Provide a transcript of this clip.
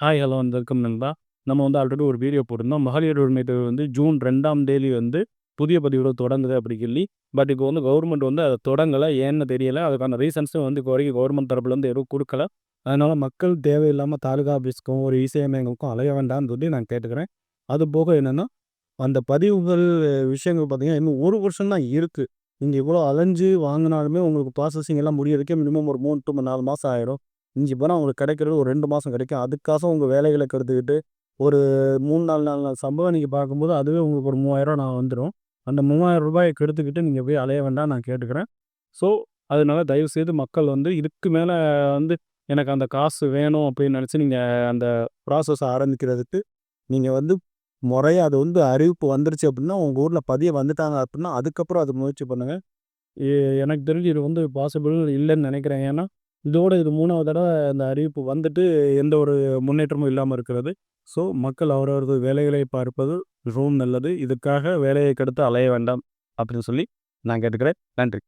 Hi hello வந்திருக்கும் நண்பா. நம்ம வந்து ஆல்ரெடி ஒரு வீடியோ போட்டிருந்தோம். மகளிர் உரிமை தொகை வந்து ஜூன் ரெண்டாம் தேதி வந்து புதிய பதிவுகள் தொடங்குது அப்படி சொல்லி பட் இப்போ வந்து கவர்மெண்ட் வந்து அதை தொடங்கலை. ஏன்னு தெரியல. அதுக்கான ரீசன்ஸும் வந்து இப்போ வரைக்கும் கவர்மெண்ட் தரப்புலேருந்து எதுவும் கொடுக்கல. அதனால் மக்கள் தேவையில்லாமல் தாலுகா ஆஃபீஸ்க்கும் ஒரு இசேமையங்களுக்கும் அலைய வேண்டாம்னு சொல்லி நான் கேட்டுக்கிறேன். அது போக என்னென்னா அந்த பதிவுகள் விஷயங்கள் பார்த்தீங்கன்னா இன்னும் ஒரு வருஷம் தான் இருக்குது நீங்கள் இவ்வளோ அலைஞ்சு வாங்கினாலுமே உங்களுக்கு ப்ராசஸிங் எல்லாம் முடியறதுக்கே மினிமம் ஒரு மூணு டு நாலு மாதம் ஆயிடும் இஞ்சி போனால் உங்களுக்கு கிடைக்கிறது ஒரு ரெண்டு மாதம் கிடைக்கும். அதுக்காக உங்கள் வேலைகளை கருத்துக்கிட்டு ஒரு மூணு நாலு நாலு நாள் சம்பவம் நீங்கள் பார்க்கும்போது அதுவே உங்களுக்கு ஒரு மூவாயிரம் நான் வந்துடும் அந்த மூவாயிரம் ரூபாயை கெடுத்துக்கிட்டு நீங்கள் போய் அலைய வேண்டாம் நான் கேட்டுக்கிறேன். ஸோ அதனால தயவுசெய்து மக்கள் வந்து இதுக்கு மேலே வந்து எனக்கு அந்த காசு வேணும் அப்படின்னு நினச்சி நீங்கள் அந்த ப்ராசஸை ஆரம்பிக்கிறதுக்கு நீங்கள் வந்து முறையாக அது வந்து அறிவிப்பு வந்துருச்சு அப்படின்னா உங்கள் ஊரில் பதிய வந்துட்டாங்க அப்படின்னா அதுக்கப்புறம் அது முயற்சி பண்ணுங்கள் எனக்கு தெரிஞ்சு இது வந்து பாசிபிள் இல்லைன்னு நினைக்கிறேன். ஏன்னா இதோட இது மூணாவது தடவை அந்த அறிவிப்பு வந்துட்டு எந்த ஒரு முன்னேற்றமும் இல்லாமல் இருக்கிறது. ஸோ மக்கள் அவரவரது வேலைகளை பார்ப்பது மிகவும் நல்லது. இதுக்காக வேலையை கெடுத்து அலைய வேண்டாம் அப்படின்னு சொல்லி நான் கேட்டுக்கிறேன். நன்றி.